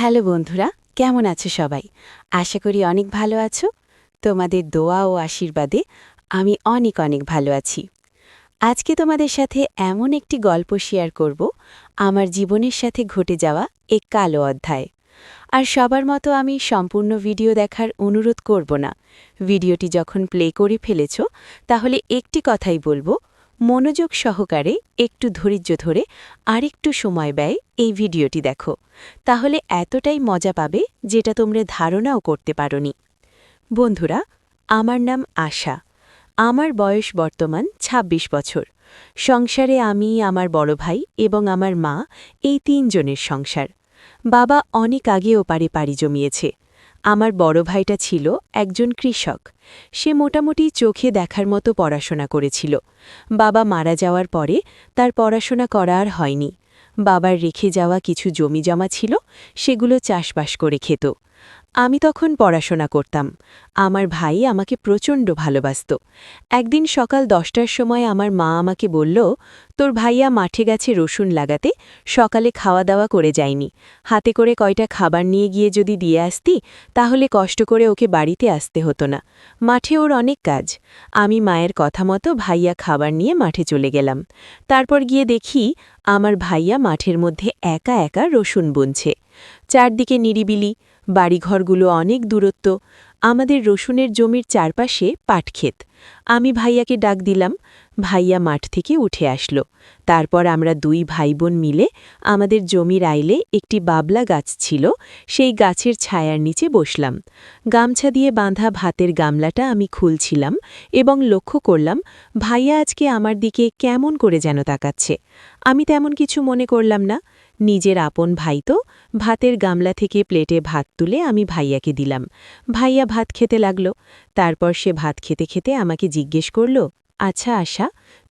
Hello বন্ধুরা, কেমন আছো সবাই? আশা করি অনেক ভালো আছো। তোমাদের দোয়া ও আশীর্বাদে আমি অনেক অনেক ভালো আছি। আজকে তোমাদের সাথে এমন একটি গল্প শেয়ার করব, আমার জীবনের সাথে ঘটে যাওয়া এক কালো অধ্যায়। আর সবার মতো আমি সম্পূর্ণ ভিডিও দেখার অনুরোধ করব না। ভিডিওটি যখন প্লে করে ফেলেছ, তাহলে একটি কথাই বলব মনোযোগ সহকারে একটু ধৈর্য ধরে আরেকটু সময় ব্যয় এই ভিডিওটি দেখো। তাহলে এতটাই মজা পাবে যেটা তোমরা ধারণাও করতে পারোনি। বন্ধুরা, আমার নাম আশা। আমার বয়স বর্তমান ২৬ বছর। সংসারে আমি, আমার বড় ভাই এবং আমার মা এই তিনজনের সংসার। বাবা অনেক আগে ওপারে পাড়ি জমিয়েছে। আমার বড় ভাইটা ছিল একজন কৃষক। সে মোটামুটি চোখে দেখার মতো পড়াশোনা করেছিল। বাবা মারা যাওয়ার পরে তার পড়াশোনা করা আর হয়নি। বাবার রেখে যাওয়া কিছু জমি জমা ছিল, সেগুলো চাষবাস করে খেত। আমি তখন পড়াশোনা করতাম। আমার ভাই আমাকে প্রচণ্ড ভালোবাসত। একদিন সকাল দশটার সময় আমার মা আমাকে বলল, তোর ভাইয়া মাঠে গেছে রসুন লাগাতে, সকালে খাওয়া দাওয়া করে যায়নি। হাতে করে কয়টা খাবার নিয়ে গিয়ে যদি দিয়ে আসতি, তাহলে কষ্ট করে ওকে বাড়িতে আসতে হতো না। মাঠে ওর অনেক কাজ। আমি মায়ের কথা মতো ভাইয়া খাবার নিয়ে মাঠে চলে গেলাম। তারপর গিয়ে দেখি, আমার ভাইয়া মাঠের মধ্যে একা একা রসুন বুনছে। চারদিকে নিরিবিলি। বাড়িঘরগুলো অনেক দূরত্ব। আমাদের রসুনের জমির চারপাশে পাটক্ষেত। আমি ভাইয়াকে ডাক দিলাম ভাইয়া মাঠ থেকে উঠে আসলো। তারপর আমরা দুই ভাই বোন মিলে আমাদের জমির আইলে একটি বাবলা গাছ ছিল, সেই গাছের ছায়ার নিচে বসলাম। গামছা দিয়ে বাঁধা ভাতের গামলাটা আমি খুলছিলাম এবং লক্ষ্য করলাম, ভাইয়া আজকে আমার দিকে কেমন করে যেন তাকাচ্ছে। আমি তেমন কিছু মনে করলাম না। নিজের আপন ভাই তো, ভাতের গামলা থেকে প্লেটে ভাত তুলে আমি ভাইয়াকে দিলাম। ভাইয়া ভাত খেতে লাগল। তারপর সে ভাত খেতে খেতে আমাকে জিজ্ঞেস করল আচ্ছা আশা,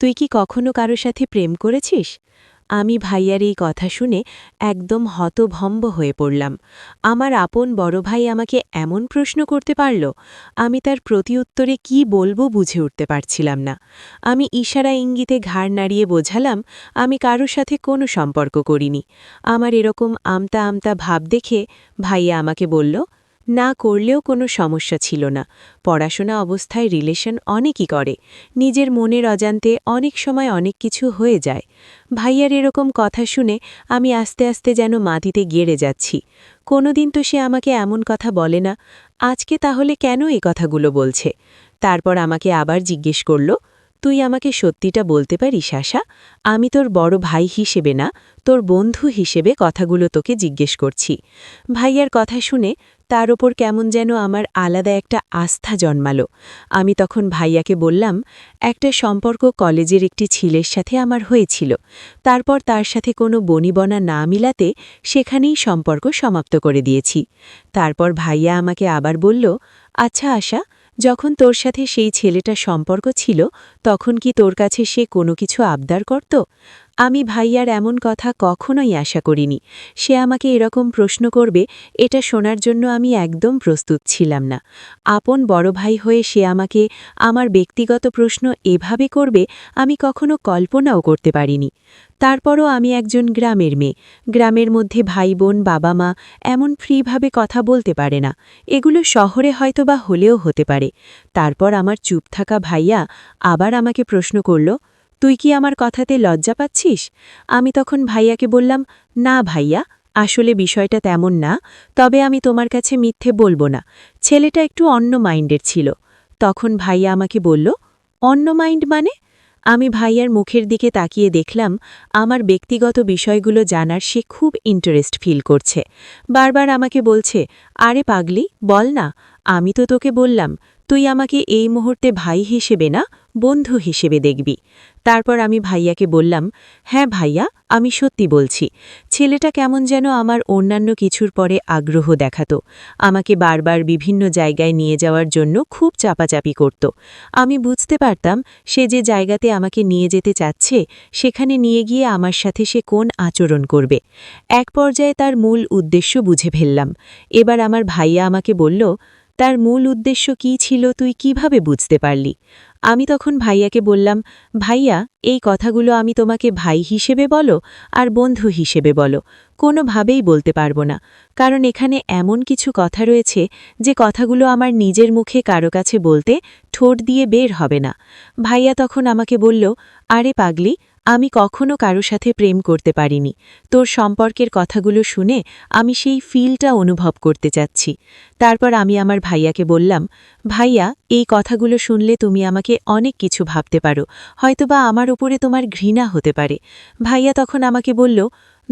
তুই কি কখনো কারও সাথে প্রেম করেছিস? আমি ভাইয়ার এই কথা শুনে একদম হতভম্ব হয়ে পড়লাম। আমার আপন বড় ভাই আমাকে এমন প্রশ্ন করতে পারল, আমি তার প্রতিউত্তরে কি বলব বুঝে উঠতে পারছিলাম না। আমি ইশারা ইঙ্গিতে ঘাড় নাড়িয়ে বোঝালাম, আমি কারোর সাথে কোনো সম্পর্ক করিনি। আমার এরকম আমতা আমতা ভাব দেখে ভাইয়া আমাকে বলল না করলেও কোনো সমস্যা ছিল না। পড়াশোনা অবস্থায় রিলেশন অনেকই করে। নিজের মনের অজান্তে অনেক সময় অনেক কিছু হয়ে যায়। ভাইয়ার এরকম কথা শুনে আমি আস্তে আস্তে যেন মাটিতে গেড়ে যাচ্ছি। কোনোদিন তো সে আমাকে এমন কথা বলে না। আজকে তাহলে কেন এ কথাগুলো বলছে? তারপর আমাকে আবার জিজ্ঞেস করল তুই আমাকে সত্যিটা বলতে পারিস আশা আমি তোর বড় ভাই হিসেবে না, তোর বন্ধু হিসেবে কথাগুলো তোকে জিজ্ঞেস করছি। ভাইয়ার কথা শুনে তার ওপর কেমন যেন আমার আলাদা একটা আস্থা জন্মালো। আমি তখন ভাইয়াকে বললাম, একটা সম্পর্ক কলেজের একটি ছেলের সাথে আমার হয়েছিল। তারপর তার সাথে কোনো বনিবনা না মিলাতে সেখানেই সম্পর্ক সমাপ্ত করে দিয়েছি। তারপর ভাইয়া আমাকে আবার বলল আচ্ছা আশা যখন তোর সাথে সেই ছেলেটা সম্পর্ক ছিল, তখন কি তোর কাছে সে কোনো কিছু আবদার করত? আমি ভাইয়ার এমন কথা কখনোই আশা করিনি। সে আমাকে এরকম প্রশ্ন করবে, এটা শোনার জন্য আমি একদম প্রস্তুত ছিলাম না। আপন বড় ভাই হয়ে সে আমাকে আমার ব্যক্তিগত প্রশ্ন এভাবে করবে, আমি কখনো কল্পনাও করতে পারিনি। তারপরও আমি একজন গ্রামের মেয়ে। গ্রামের মধ্যে ভাই বোন, বাবা মা এমন ফ্রিভাবে কথা বলতে পারে না। এগুলো শহরে হয়তো বা হলেও হতে পারে। তারপর আমার চুপ থাকা ভাইয়া আবার আমাকে প্রশ্ন করল তুই কি আমার কথাতে লজ্জা পাচ্ছিস? আমি তখন ভাইয়াকে বললাম, না ভাইয়া, আসলে বিষয়টা তেমন না, তবে আমি তোমার কাছে মিথ্যে বলব না। ছেলেটা একটু অন্য মাইন্ডের ছিল। তখন ভাইয়া আমাকে বলল, অন্য মাইন্ড মানে? আমি ভাইয়ার মুখের দিকে তাকিয়ে দেখলাম, আমার ব্যক্তিগত বিষয়গুলো জানার সে খুব ইন্টারেস্ট ফিল করছে। বারবার আমাকে বলছে, আরে পাগলি, বল না আমি তো তোকে বললাম, তুই আমাকে এই মুহূর্তে ভাই হিসেবে না, বন্ধু হিসেবে দেখবি। তারপর আমি ভাইয়াকে বললাম হ্যাঁ ভাইয়া, আমি সত্যি বলছি, ছেলেটা কেমন যেন আমার অন্যান্য কিছুর পরে আগ্রহ দেখাত। আমাকে বারবার বিভিন্ন জায়গায় নিয়ে যাওয়ার জন্য খুব চাপাচাপি করত। আমি বুঝতে পারতাম, সে যে জায়গাতে আমাকে নিয়ে যেতে চাচ্ছে, সেখানে নিয়ে গিয়ে আমার সাথে সে কোন আচরণ করবে। এক পর্যায়ে তার মূল উদ্দেশ্য বুঝে ফেললাম। এবার আমার ভাইয়া আমাকে বলল তার মূল উদ্দেশ্য কী ছিল তুই কীভাবে বুঝতে পারলি? আমি তখন ভাইয়াকে বললাম, ভাইয়া, এই কথাগুলো আমি তোমাকে ভাই হিসেবে বলো আর বন্ধু হিসেবে বলো। কোনোভাবেই বলতে পারব না। কারণ এখানে এমন কিছু কথা রয়েছে যে কথাগুলো আমার নিজের মুখে কারও কাছে বলতে ঠোঁট দিয়ে বের হবে না। ভাইয়া তখন আমাকে বলল, আরে পাগলি আমি কখনো কারও সাথে প্রেম করতে পারিনি। তোর সম্পর্কের কথাগুলো শুনে আমি সেই ফিলটা অনুভব করতে চাচ্ছি। তারপর আমি আমার ভাইয়াকে বললাম, ভাইয়া, এই কথাগুলো শুনলে তুমি আমাকে অনেক কিছু ভাবতে পারো। হয়তোবা আমার উপরে তোমার ঘৃণা হতে পারে। ভাইয়া তখন আমাকে বলল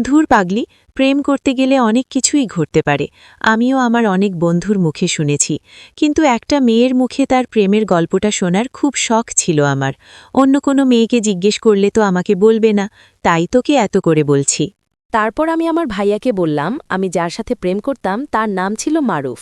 ধুর পাগলি, প্রেম করতে গেলে অনেক কিছুই ঘটতে পারে। আমিও আমার অনেক বন্ধুর মুখে শুনেছি। কিন্তু একটা মেয়ের মুখে তার প্রেমের গল্পটা শোনার খুব শখ ছিল আমার। অন্য কোনো মেয়েকে জিজ্ঞেস করলে তো আমাকে বলবে না, তাই তোকে এত করে বলছি। তারপর আমি আমার ভাইয়াকে বললাম, আমি যার সাথে প্রেম করতাম, তার নাম ছিল মারুফ।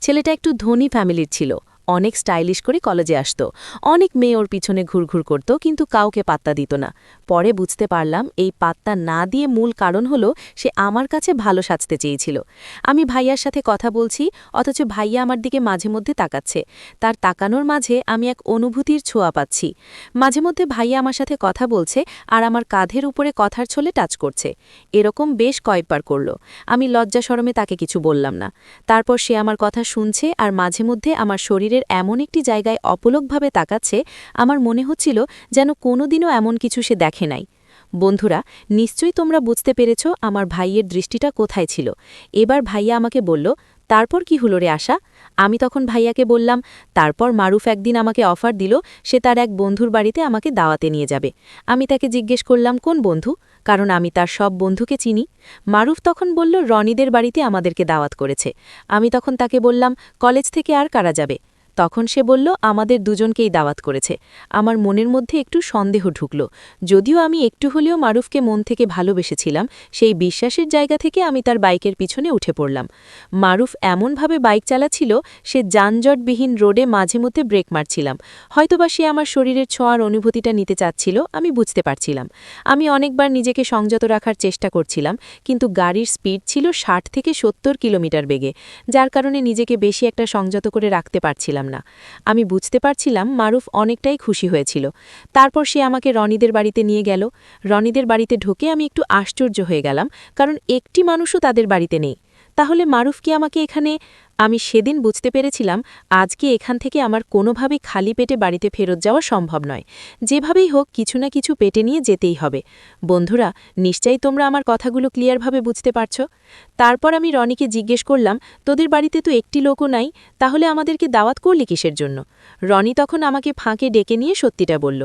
ছেলেটা একটু ধনী ফ্যামিলির ছিল। অনেক স্টাইলিশ করে কলেজে আসত। অনেক মেয়ে ওর পিছনে ঘুরঘুর করত, কিন্তু কাউকে পাত্তা দিত না। পরে বুঝতে পারলাম, এই পাত্তা না দিয়ে মূল কারণ হলো, সে আমার কাছে ভালো সাজতে চেয়েছিল। আমি ভাইয়ার সাথে কথা বলছি, অথচ ভাইয়া আমার দিকে মাঝে মধ্যে তাকাচ্ছে। তার তাকানোর মাঝে আমি এক অনুভূতির ছোঁয়া পাচ্ছি। মাঝে মধ্যে ভাইয়া আমার সাথে কথা বলছে আর আমার কাঁধের উপরে কথার ছলে টাচ করছে। এরকম বেশ কয়েকবার করল। আমি লজ্জা সরমে তাকে কিছু বললাম না। তারপর সে আমার কথা শুনছে আর মাঝে মধ্যে আমার শরীরের এমন একটি জায়গায় অপলকভাবে তাকাচ্ছে, আমার মনে হচ্ছিল যেন কোনোদিনও এমন কিছু সে দেখে নাই। বন্ধুরা, নিশ্চয়ই তোমরা বুঝতে পেরেছ আমার ভাইয়ের দৃষ্টিটা কোথায় ছিল। এবার ভাইয়া আমাকে বলল, তারপর কি হলো রে আশা? আমি তখন ভাইয়াকে বললাম, তারপর মারুফ একদিন আমাকে অফার দিল, সে তার এক বন্ধুর বাড়িতে আমাকে দাওয়াতে নিয়ে যাবে। আমি তাকে জিজ্ঞেস করলাম, কোন বন্ধু? কারণ আমি তার সব বন্ধুকে চিনি। মারুফ তখন বলল, রনিদের বাড়িতে আমাদেরকে দাওয়াত করেছে। আমি তখন তাকে বললাম, কলেজ থেকে আর কারা যাবে? তখন সে বলল, আমাদের দুজনকেই দাওয়াত করেছে। আমার মনের মধ্যে একটু সন্দেহ ঢুকল। যদিও আমি একটু হলেও মারুফকে মন থেকে ভালোবেসেছিলাম, সেই বিশ্বাসের জায়গা থেকে আমি তার বাইকের পিছনে উঠে পড়লাম। মারুফ এমনভাবে বাইক চালাচ্ছিল, সে যানজটবিহীন রোডে মাঝে মধ্যে ব্রেক মারছিলাম। হয়তোবা সে আমার শরীরের ছোঁয়ার অনুভূতিটা নিতে চাচ্ছিল, আমি বুঝতে পারছিলাম। আমি অনেকবার নিজেকে সংযত রাখার চেষ্টা করছিলাম, কিন্তু গাড়ির স্পিড ছিল ষাট থেকে সত্তর কিলোমিটার বেগে, যার কারণে নিজেকে বেশি একটা সংযত করে রাখতে পারছিলাম না। আমি বুঝতে পারছিলাম মারুফ অনেকটাই খুশি হয়েছিল। তারপর সে আমাকে রনিদের বাড়িতে নিয়ে গেল। রনিদের বাড়িতে ঢোকে আমি একটু আশ্চর্য হয়ে গেলাম, কারণ একটি মানুষও তাদের বাড়িতে নেই। তাহলে মারুফ কি আমাকে এখানে আমি সেদিন বুঝতে পেরেছিলাম, আজকে এখান থেকে আমার কোনোভাবে খালি পেটে বাড়িতে ফেরত যাওয়া সম্ভব নয়। যেভাবেই হোক, কিছু না কিছু পেটে নিয়ে যেতেই হবে। বন্ধুরা, নিশ্চয়ই তোমরা আমার কথাগুলো ক্লিয়ারভাবে বুঝতে পারছ? তারপর আমি রনিকে জিজ্ঞেস করলাম, তোদের বাড়িতে তো একটি লোকও নাই, তাহলে আমাদেরকে দাওয়াত করলি কিসের জন্য? রনি তখন আমাকে ফাঁকে ডেকে নিয়ে সত্যিটা বলল,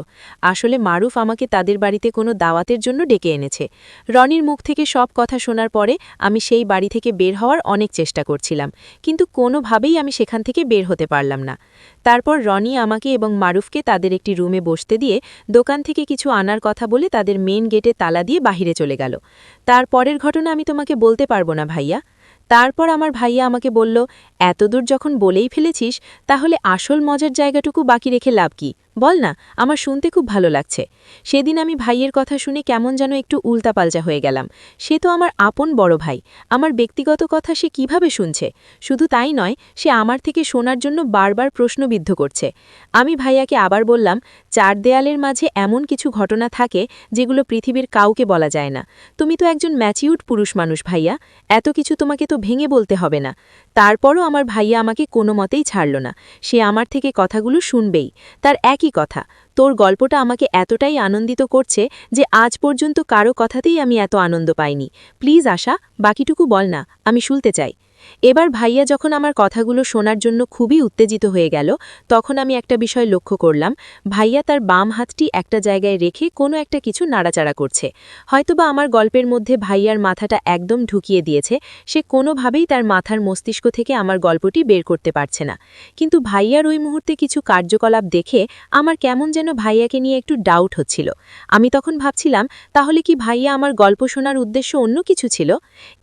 আসলে মারুফ আমাকে তাদের বাড়িতে কোনো দাওয়াতের জন্য ডেকে এনেছে। রনির মুখ থেকে সব কথা শোনার পরে আমি সেই বাড়ি থেকে বের হওয়ার অনেক চেষ্টা করছিলাম, কিন্তু কোনোভাবেই আমি সেখান থেকে বের হতে পারলাম না। তারপর রনি আমাকে এবং মারুফকে তাদের একটি রুমে বসতে দিয়ে দোকান থেকে কিছু আনার কথা বলে তাদের মেন গেটে তালা দিয়ে বাহিরে চলে গেল। তার পরের ঘটনা আমি তোমাকে বলতে পারব না ভাইয়া। তারপর আমার ভাইয়া আমাকে বলল, এতদূর যখন বলেই ফেলেছিস, তাহলে আসল মজার জায়গাটুকু বাকি রেখে লাভ কি? বল না, আমার শুনতে খুব ভালো লাগছে। সেদিন আমি ভাইয়ের কথা শুনে কেমন যেন একটু উল্টাপাল্টা হয়ে গেলাম। সে তো আমার আপন বড় ভাই। আমার ব্যক্তিগত কথা সে কীভাবে শুনছে? শুধু তাই নয়, সে আমার থেকে শোনার জন্য বারবার প্রশ্নবিদ্ধ করছে। আমি ভাইয়াকে আবার বললাম, চার দেয়ালের মাঝে এমন কিছু ঘটনা থাকে যেগুলো পৃথিবীর কাউকে বলা যায় না। তুমি তো একজন ম্যাচিউড পুরুষ মানুষ ভাইয়া, এত কিছু তোমাকে তো ভেঙে বলতে হবে না। তারপরও আমার ভাইয়া আমাকে কোনো মতেই ছাড়ল না। সে আমার থেকে কথাগুলো শুনবেই। তার একই কথা। তোর গল্পটা আমাকে এতটাই আনন্দিত করছে যে আজ পর্যন্ত কারও কথাতেই আমি এত আনন্দ পাইনি। প্লিজ, আশা, বাকিটুকু বল না, আমি শুনতে চাই। এবার ভাইয়া যখন আমার কথাগুলো শোনার জন্য খুবই উত্তেজিত হয়ে গেল, তখন আমি একটা বিষয় লক্ষ্য করলাম, ভাইয়া তার বাম হাতটি একটা জায়গায় রেখে কোনো একটা কিছু নাড়াচাড়া করছে। হয়তোবা আমার গল্পের মধ্যে ভাইয়ার মাথাটা একদম ঢুকিয়ে দিয়েছে, সে কোনোভাবেই তার মাথার মস্তিষ্ক থেকে আমার গল্পটি বের করতে পারছে না। কিন্তু ভাইয়ার ওই মুহূর্তে কিছু কার্যকলাপ দেখে আমার কেমন যেন ভাইয়াকে নিয়ে একটু ডাউট হচ্ছিল। আমি তখন ভাবছিলাম, তাহলে কি ভাইয়া আমার গল্প শোনার উদ্দেশ্য অন্য কিছু ছিল?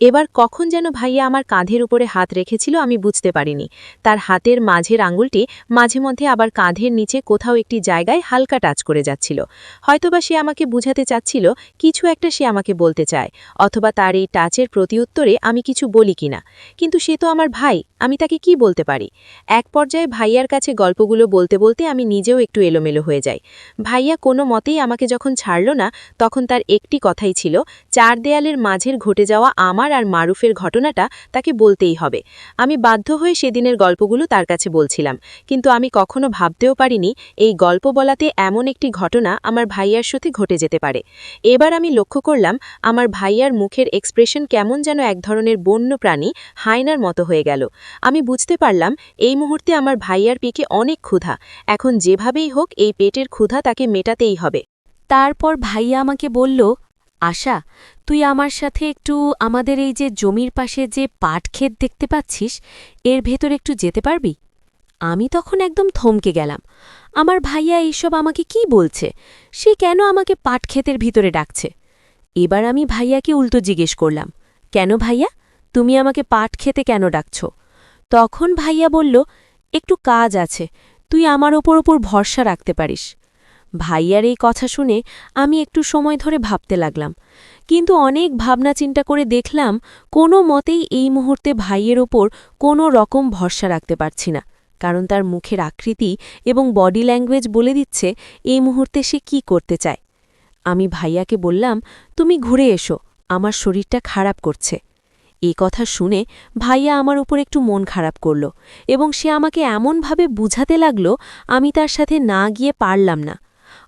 এবার কখন যেন ভাইয়া আমার কাঁধের উপর ওপরে হাত রেখেছিল, আমি বুঝতে পারিনি। তার হাতের মাঝের আঙুলটি মাঝে মধ্যে আবার কাঁধের নিচে কোথাও একটি জায়গায় হালকা টাচ করে যাচ্ছিল। হয়তোবা সে আমাকে বুঝাতে চাচ্ছিল, কিছু একটা সে আমাকে বলতে চায়, অথবা তার এই টাচের প্রতিউত্তরে আমি কিছু বলি কিনা। কিন্তু সে তো আমার ভাই, আমি তাকে কি বলতে পারি? এক পর্যায়ে ভাইয়ার কাছে গল্পগুলো বলতে বলতে আমি নিজেও একটু এলোমেলো হয়ে যাই। ভাইয়া কোনো মতেই আমাকে যখন ছাড়ল না, তখন তার একটি কথাই ছিল, চার দেয়ালের মাঝের ঘটে যাওয়া আমার আর মারুফের ঘটনাটা তাকে বলতেই হবে। আমি বাধ্য হয়ে সেদিনের গল্পগুলো তার কাছে বলছিলাম, কিন্তু আমি কখনো ভাবতেও পারিনি এই গল্প বলাতে এমন একটি ঘটনা আমার ভাইয়ার সাথে ঘটে যেতে পারে। এবার আমি লক্ষ্য করলাম, আমার ভাইয়ার মুখের এক্সপ্রেশন কেমন যেন এক ধরনের বন্য প্রাণী হায়নার মতো হয়ে গেল। আমি বুঝতে পারলাম, এই মুহূর্তে আমার ভাইয়ার পেকে অনেক ক্ষুধা। এখন যেভাবেই হোক, এই পেটের ক্ষুধা তাকে মেটাতেই হবে। তারপর ভাইয়া আমাকে বলল আশা, তুই আমার সাথে একটু আমাদের এই যে জমির পাশে যে পাট ক্ষেত দেখতে পাচ্ছিস, এর ভেতর একটু যেতে পারবি? আমি তখন একদম থমকে গেলাম। আমার ভাইয়া এইসব আমাকে কি বলছে? সে কেন আমাকে পাট ক্ষেতের ভিতরে ডাকছে? এবার আমি ভাইয়াকে উল্টো জিজ্ঞেস করলাম, কেন ভাইয়া? তুমি আমাকে পাট খেতে কেন ডাকছ? তখন ভাইয়া বলল, একটু কাজ আছে, তুই আমার ওপর ওপর ভরসা রাখতে পারিস। ভাইয়ার এই কথা শুনে আমি একটু সময় ধরে ভাবতে লাগলাম। কিন্তু অনেক ভাবনা চিন্তা করে দেখলাম কোনো মতেই এই মুহূর্তে ভাইয়ের ওপর কোনো রকম ভরসা রাখতে পারছি না। কারণ তার মুখের আকৃতি এবং বডি ল্যাঙ্গুয়েজ বলে দিচ্ছে এই মুহূর্তে সে কি করতে চায়। আমি ভাইয়াকে বললাম, তুমি ঘুরে এসো, আমার শরীরটা খারাপ করছে। এই কথা শুনে ভাইয়া আমার উপর একটু মন খারাপ করল এবং সে আমাকে এমনভাবে বুঝাতে লাগল আমি তার সাথে না গিয়ে পারলাম না।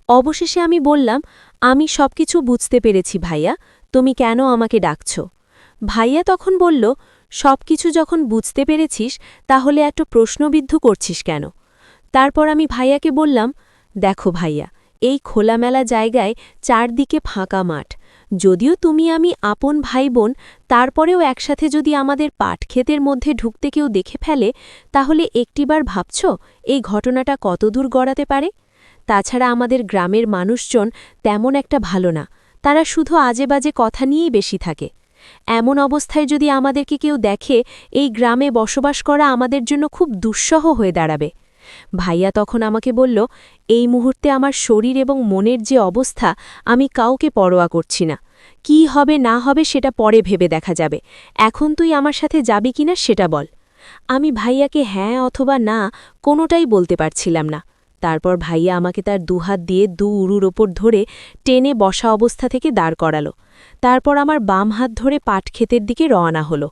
অবশেষে আমি বললাম, আমি সবকিছু বুঝতে পেরেছি ভাইয়া, তুমি কেন আমাকে ডাকছ? ভাইয়া তখন বলল, সবকিছু যখন বুঝতে পেরেছিস, তাহলে এত প্রশ্নবিদ্ধ করছিস কেন? তারপর আমি ভাইয়াকে বললাম, দেখো ভাইয়া, এই খোলামেলা জায়গায় চারদিকে ফাঁকা মাঠ। যদিও তুমি আমি আপন ভাই বোন তারপরেও একসাথে যদি আমাদের পাটক্ষেতের মধ্যে ঢুকতে কেউ দেখে ফেলে, তাহলে একটিবার ভাবছ, এই ঘটনাটা কতদূর গড়াতে পারে? তাছাড়া আমাদের গ্রামের মানুষজন তেমন একটা ভালো না। তারা শুধু আজে বাজে কথা নিয়েই বেশি থাকে। এমন অবস্থায় যদি আমাদেরকে কেউ দেখে, এই গ্রামে বসবাস করা আমাদের জন্য খুব দুঃসহ হয়ে দাঁড়াবে। ভাইয়া তখন আমাকে বলল, এই মুহূর্তে আমার শরীর এবং মনের যে অবস্থা, আমি কাউকে পরোয়া করছি না। কি হবে না হবে সেটা পরে ভেবে দেখা যাবে। এখন তুই আমার সাথে যাবি কিনা সেটা বল। আমি ভাইয়াকে হ্যাঁ অথবা না কোনোটাই বলতে পারছিলাম না। তারপর ভাইয়া আমাকে তার দুহাত দিয়ে দু উরুর ওপর ধরে টেনে বসা অবস্থা থেকে দাঁড় করালো। তারপর আমার বাম হাত ধরে পাট ক্ষেতের দিকে রওনা হলো।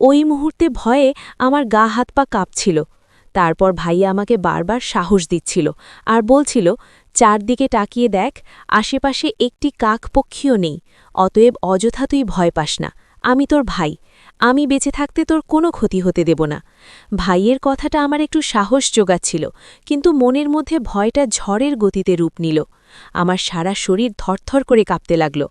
ওই মুহূর্তে ভয়ে আমার গা হাত পা কাঁপছিল। তারপর ভাইয়া আমাকে বারবার সাহস দিচ্ছিল আর বলছিল, চারদিকে তাকিয়ে দেখ, আশেপাশে একটি কাক পক্ষীও নেই। অতএব অযথা তুই ভয় পাস না। আমি তোর ভাই। আমি বেঁচে থাকতে তোর কোনো ক্ষতি হতে দেব না। ভাইয়ের কথাটা আমার একটু সাহস জোগাচ্ছিল, কিন্তু মনের মধ্যে ভয়টা ঝড়ের গতিতে রূপ নিল। আমার সারা শরীর থরথর করে কাঁপতে লাগল।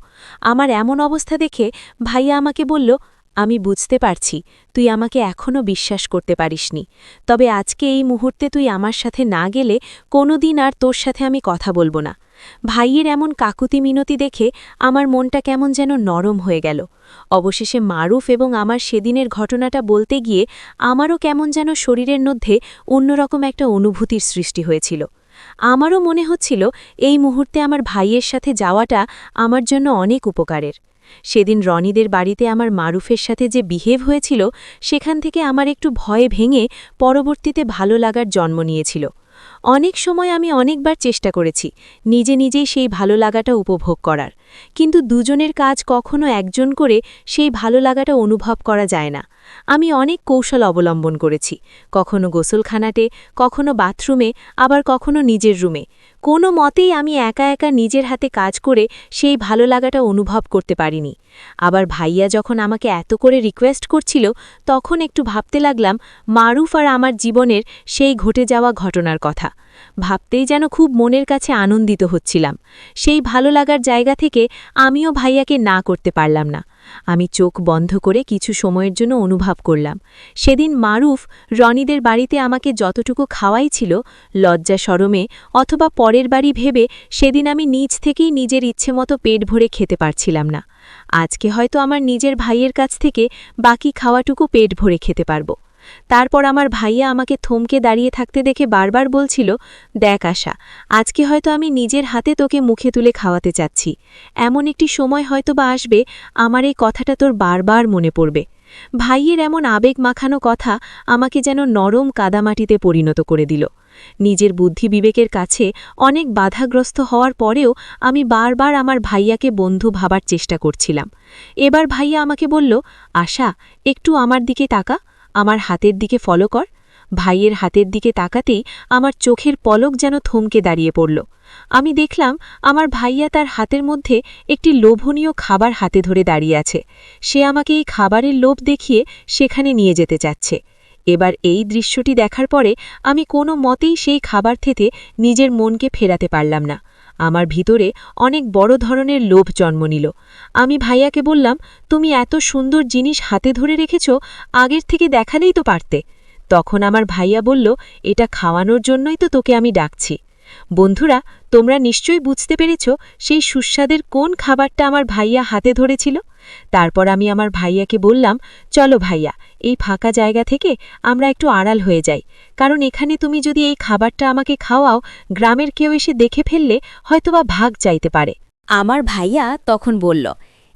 আমার এমন অবস্থা দেখে ভাইয়া আমাকে বলল আমি বুঝতে পারছি, তুই আমাকে এখনও বিশ্বাস করতে পারিসনি। তবে আজকে এই মুহূর্তে তুই আমার সাথে না গেলে কোনোদিন আর তোর সাথে আমি কথা বলব না। ভাইয়ের এমন কাকুতি মিনতি দেখে আমার মনটা কেমন যেন নরম হয়ে গেল। অবশেষে মারুফ এবং আমার সেদিনের ঘটনাটা বলতে গিয়ে আমারও কেমন যেন শরীরের মধ্যে অন্যরকম একটা অনুভূতির সৃষ্টি হয়েছিল। আমারও মনে হচ্ছিল, এই মুহূর্তে আমার ভাইয়ের সাথে যাওয়াটা আমার জন্য অনেক উপকারের। সেদিন রনিদের বাড়িতে আমার মারুফের সাথে যে বিহেভ হয়েছিল, সেখান থেকে আমার একটু ভয়ে ভেঙে পরবর্তীতে ভালো লাগার জন্ম নিয়েছিল। অনেক সময় আমি অনেকবার চেষ্টা করেছি, নিজে নিজেই সেই ভালো লাগাটা উপভোগ করার। কিন্তু দুজনের কাজ কখনো একজন করে সেই ভালো লাগাটা অনুভব করা যায় না। আমি অনেক কৌশল অবলম্বন করেছি, কখনো গোসলখানাটে কখনো বাথরুমে, আবার কখনো নিজের রুমে। কোনো মতেই আমি একা একা নিজের হাতে কাজ করে সেই ভালো লাগাটা অনুভব করতে পারিনি। আবার ভাইয়া যখন আমাকে এত করে রিকোয়েস্ট করছিল, তখন একটু ভাবতে লাগলাম, মারুফ আর আমার জীবনের সেই ঘটে যাওয়া ঘটনার কথা। ভাবতেই যেন খুব মনের কাছে আনন্দিত হচ্ছিলাম। সেই ভালো লাগার জায়গা থেকে আমিও ভাইয়াকে না করতে পারলাম না। আমি চোখ বন্ধ করে কিছু সময়ের জন্য অনুভব করলাম। সেদিন মারুফ রনিদের বাড়িতে আমাকে যতটুকু খাওয়াই ছিল, লজ্জা সরমে অথবা পরের বাড়ি ভেবে সেদিন আমি নিজ থেকেই নিজের ইচ্ছে মতো পেট ভরে খেতে পারছিলাম না। আজকে হয়তো আমার নিজের ভাইয়ের কাছ থেকে বাকি খাওয়াটুকু পেট ভরে খেতে পারব। তারপর আমার ভাইয়া আমাকে থমকে দাঁড়িয়ে থাকতে দেখে বারবার বলছিল, দেখ আশা, আজকে হয়তো আমি নিজের হাতে তোকে মুখে তুলে খাওয়াতে চাচ্ছি। এমন একটি সময় হয়তো বা আসবে, আমার এই কথাটা তোর বারবার মনে পড়বে। ভাইয়ের এমন আবেগ মাখানো কথা আমাকে যেন নরম কাদামাটিতে পরিণত করে দিল। নিজের বুদ্ধি বিবেকের কাছে অনেক বাধাগ্রস্ত হওয়ার পরেও আমি বারবার আমার ভাইয়াকে বন্ধু ভাবার চেষ্টা করছিলাম। এবার ভাইয়া আমাকে বলল, আশা, একটু আমার দিকে তাকা। আমার হাতের দিকে ফলো কর। ভাইয়ের হাতের দিকে তাকাতেই আমার চোখের পলক যেন থমকে দাঁড়িয়ে পড়ল। আমি দেখলাম আমার ভাইয়া তার হাতের মধ্যে একটি লোভনীয় খাবার হাতে ধরে দাঁড়িয়ে আছে। সে আমাকে এই খাবারের লোভ দেখিয়ে সেখানে নিয়ে যেতে চাচ্ছে। এবার এই দৃশ্যটি দেখার পরে আমি কোনো মতেই সেই খাবার থেকে নিজের মনকে ফেরাতে পারলাম না। আমার ভিতরে অনেক বড় ধরনের লোভ জন্ম নিল। আমি ভাইয়াকে বললাম, তুমি এত সুন্দর জিনিস হাতে ধরে রেখেছ, আগের থেকে দেখালেই তো পারতে। তখন আমার ভাইয়া বলল, এটা খাওয়ানোর জন্যই তো তোকে আমি ডাকছি। বন্ধুরা, তোমরা নিশ্চয়ই বুঝতে পেরেছ সেই সুস্বাদের কোন খাবারটা আমার ভাইয়া হাতে ধরেছিল? তারপর আমি আমার ভাইয়াকে বললাম, চলো ভাইয়া, এই ফাঁকা জায়গা থেকে আমরা একটু আড়াল হয়ে যাই। কারণ এখানে তুমি যদি এই খাবারটা আমাকে খাওয়াও, গ্রামের কেউ এসে দেখে ফেললে হয়তোবা ভাগ চাইতে পারে। আমার ভাইয়া তখন বলল,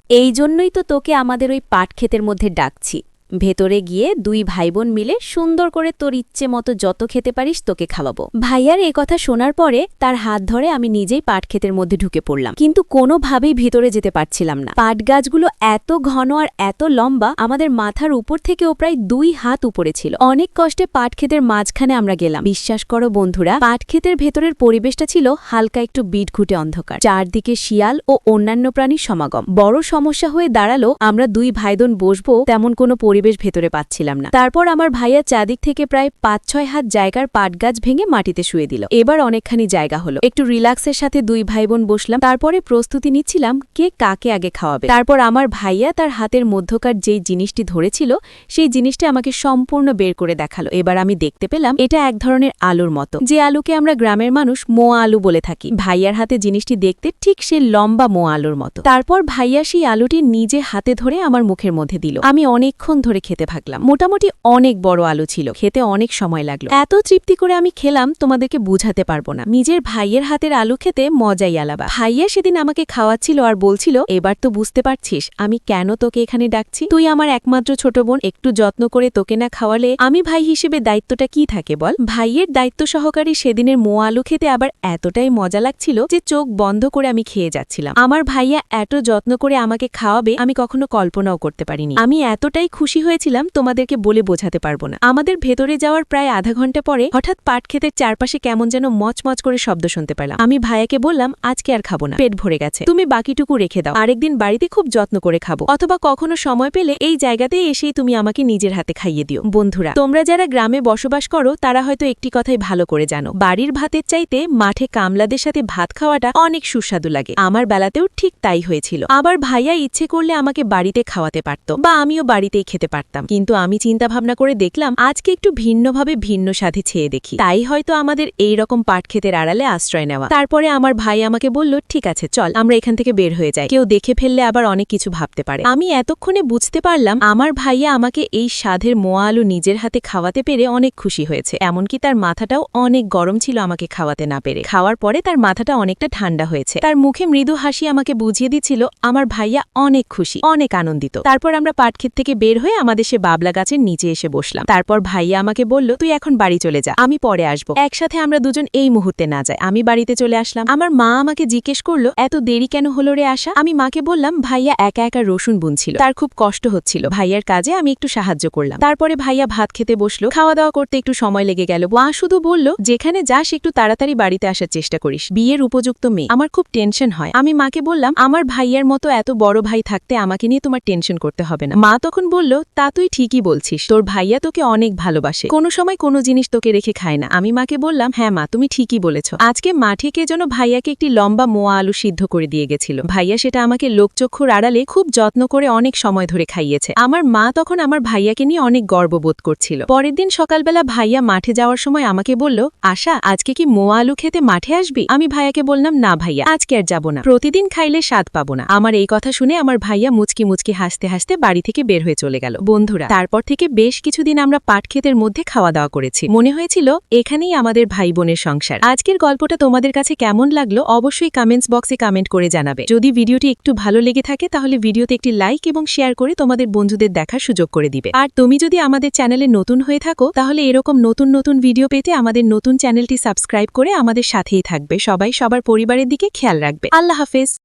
এই জন্যই তো তোকে আমাদের ওই পাট ক্ষেতের মধ্যে ডাকছি। ভেতরে গিয়ে দুই ভাইবোন মিলে সুন্দর করে তোর ইচ্ছে মতো যত খেতে পারিস তোকে খাওয়াবো। ভাইয়ার এ কথা শোনার পরে তার হাত ধরে আমি নিজেই পাট ক্ষেতের মধ্যে ঢুকে পড়লাম। কিন্তু কোনোভাবেই ভিতরে যেতে পারছিলাম না। পাট গাছগুলো এত ঘন আর এত লম্বা, আমাদের মাথার উপর থেকেও প্রায় দুই হাত উপরে ছিল। অনেক কষ্টে পাট ক্ষেতের মাঝখানে আমরা গেলাম। বিশ্বাস করো বন্ধুরা, পাট ক্ষেতের ভেতরের পরিবেশটা ছিল হালকা একটু বিটঘুটে অন্ধকার। চারদিকে শিয়াল ও অন্যান্য প্রাণীর সমাগম। বড় সমস্যা হয়ে দাঁড়াল, আমরা দুই ভাইদন বসবো তেমন কোনো পরিবেশ ভেতরে পাচ্ছিলাম না। তারপর আমার ভাইয়া চাদিক থেকে প্রায় পাঁচ ছয় হাত জায়গার পাটগাছ ভেঙে মাটিতে শুয়ে দিল। এবার অনেকখানি জায়গা হলো। একটু রিল্যাক্সের সাথে দুই ভাই বোন বসলাম। তারপরে প্রস্তুতি নিচ্ছিলাম কে কাকে আগে খাওয়াবে। তারপর আমার ভাইয়া তার হাতের মধ্যকার যেই জিনিসটি ধরেছিল, সেই জিনিসটা আমাকে সম্পূর্ণ বের করে দেখাল। এবার আমি দেখতে পেলাম এটা এক ধরনের আলুর মতো। যে আলুকে আমরা গ্রামের মানুষ মোয়া আলু বলে থাকি। ভাইয়ার হাতে জিনিসটি দেখতে ঠিক সে লম্বা মোয়া আলুর মতো। তারপর ভাইয়া সেই আলুটি নিজে হাতে ধরে আমার মুখের মধ্যে দিল। আমি অনেকক্ষণ ধরে খেতে ভাগলাম। মোটামুটি অনেক বড় আলু ছিল, খেতে অনেক সময় লাগল। এত তৃপ্তি করে আমি খেলাম, তোমাদেরকে বুঝাতে পারব না। নিজের ভাইয়ের হাতের আলু খেতে মজাই আলাবা ভাইয়া সেদিন আমাকে খাওয়াচ্ছিল আর বলছিল, এবার তো বুঝতে পারছিস, আমি কেন তোকে এখানে ডাকছি? তুই আমার একমাত্র ছোট বোন, একটু যত্ন করে তোকে না খাওয়ালে আমি ভাই হিসেবে দায়িত্বটা কি থাকে বল? ভাইয়ের দায়িত্ব সহকারী সেদিনের মো আলু খেতে আবার এতটাই মজা লাগছিল যে চোখ বন্ধ করে আমি খেয়ে যাচ্ছিলাম। আমার ভাইয়া এত যত্ন করে আমাকে খাওয়াবে আমি কখনো কল্পনাও করতে পারিনি। আমি এতটাই খুশি হয়েছিলাম, তোমাদেরকে বলে বোঝাতে পারব না। আমাদের ভেতরে যাওয়ার প্রায় আধা ঘণ্টা পরে হঠাৎ পাট ক্ষেতের চারপাশে কেমন যেন মচমচ করে শব্দ শুনতে পেলাম। আমি ভাইয়াকে বললাম, আজকে আর খাব না, পেট ভরে গেছে। তুমি বাকিটুকু রেখে দাও। আরেকদিন বাড়িতে খুব যত্ন করে খাব। অথবা কখনো সময় পেলে এই জায়গাতে এসেই তুমি আমাকে নিজের হাতে খাইয়ে দিও। বন্ধুরা, তোমরা যারা গ্রামে বসবাস করো, তারা হয়তো একটি কথাই ভালো করে জানো। বাড়ির ভাতের চাইতে মাঠে কামলাদের সাথে ভাত খাওয়াটা অনেক সুস্বাদু লাগে। আমার বেলাতেও ঠিক তাই হয়েছিল। আবার ভাইয়া ইচ্ছে করলে আমাকে বাড়িতে খাওয়াতে পারত, বা আমিও বাড়িতেই খেতে পারতাম। কিন্তু আমি চিন্তা ভাবনা করে দেখলাম, আজকে একটু ভিন্নভাবে ভিন্ন সাথে ছেয়ে দেখি। তাই হয়তো আমাদের এই রকম পাট ক্ষেতের আড়ালে আশ্রয় নেওয়া। তারপরে আমার ভাই আমাকে বলল, ঠিক আছে, চল, আমরা এখান থেকে বের হয়ে যাই। কেউ দেখে ফেললে আবার অনেক কিছু ভাবতে পারে। আমি এতক্ষণে বুঝতে পারলাম, আমার ভাইয়া আমাকে এই স্বাদের মোয়া আলু নিজের হাতে খাওয়াতে পেরে অনেক খুশি হয়েছে। এমনকি তার মাথাটাও অনেক গরম ছিল আমাকে খাওয়াতে না পেরে। খাওয়ার পরে তার মাথাটা অনেকটা ঠান্ডা হয়েছে। তার মুখে মৃদু হাসি আমাকে বুঝিয়ে দিচ্ছিল, আমার ভাইয়া অনেক খুশি, অনেক আনন্দিত। তারপর আমরা পাটক্ষেত থেকে বের হয়ে আমাদের সে বাবলা গাছের নিচে এসে বসলাম। তারপর ভাইয়া আমাকে বলল, তুই এখন বাড়ি চলে যা, আমি পরে আসব। একসাথে আমরা দুজন এই মুহূর্তে না যাই। আমি বাড়িতে চলে আসলাম। আমার মা আমাকে জিজ্ঞেস করল, এত দেরি কেন হলো রে আসা আমি মাকে বললাম, ভাইয়া একা একা রসুন বুনছিল। তার খুব কষ্ট হচ্ছিল। ভাইয়ার কাজে আমি একটু সাহায্য করলাম। তারপরে ভাইয়া ভাত খেতে বসল। খাওয়া দাওয়া করতে একটু সময় লেগে গেল। মা শুধু বলল, যেখানে যাস একটু তাড়াতাড়ি বাড়িতে আসার চেষ্টা করিস। বিয়ের উপযুক্ত মেয়ে। আমার খুব টেনশন হয়। আমি মাকে বললাম, আমার ভাইয়ার মতো এত বড় ভাই থাকতে আমাকে নিয়ে তোমার টেনশন করতে হবে না। মা তখন বলল তা তুই ঠিকই বলছিস। তোর ভাইয়া তোকে অনেক ভালোবাসে। কোনো সময় কোনো জিনিস তোকে রেখে খায় না। আমি মাকে বললাম হ্যাঁ মা, তুমি ঠিকই বলেছ। আজকে মাঠে কে যেন ভাইয়াকে একটি লম্বা মোয়া আলু সিদ্ধ করে দিয়ে গেছিল। ভাইয়া সেটা আমাকে লোকচক্ষুর আড়ালে খুব যত্ন করে অনেক সময় ধরে খাইয়েছে। আমার মা তখন আমার ভাইয়াকে নিয়ে অনেক গর্ববোধ করছিল। পরের দিন সকালবেলা ভাইয়া মাঠে যাওয়ার সময় আমাকে বলল, আশা, আজকে কি মোয়া আলু খেতে মাঠে আসবি? আমি ভাইয়াকে বললাম, না ভাইয়া, আজকে আর যাব না। প্রতিদিন খাইলে স্বাদ পাবো না। আমার এই কথা শুনে আমার ভাইয়া মুচকি মুচকি হাসতে হাসতে বাড়ি থেকে বের হয়ে চলে গেল। বন্ধুরা, তারপর থেকে বেশ কিছুদিন আমরা পাটক্ষেতের মধ্যে খাওয়া দাওয়া করেছি। মনে হয়েছিল এখানেই আমাদের ভাই বোনের সংসার। আজকের গল্পটা তোমাদের কাছে কেমন লাগল অবশ্যই কমেন্টস বক্সে কমেন্ট করে জানাবে। যদি ভিডিওটি একটু ভালো লেগে থাকে, তাহলে ভিডিওতে একটি লাইক এবং শেয়ার করে তোমাদের বন্ধুদের দেখার সুযোগ করে দিবে। আর তুমি যদি আমাদের চ্যানেলে নতুন হয়ে থাকো, তাহলে এরকম নতুন নতুন ভিডিও পেতে আমাদের নতুন চ্যানেলটি সাবস্ক্রাইব করে আমাদের সাথেই থাকবে। সবাই সবার পরিবারের দিকে খেয়াল রাখবে। আল্লাহ হাফেজ।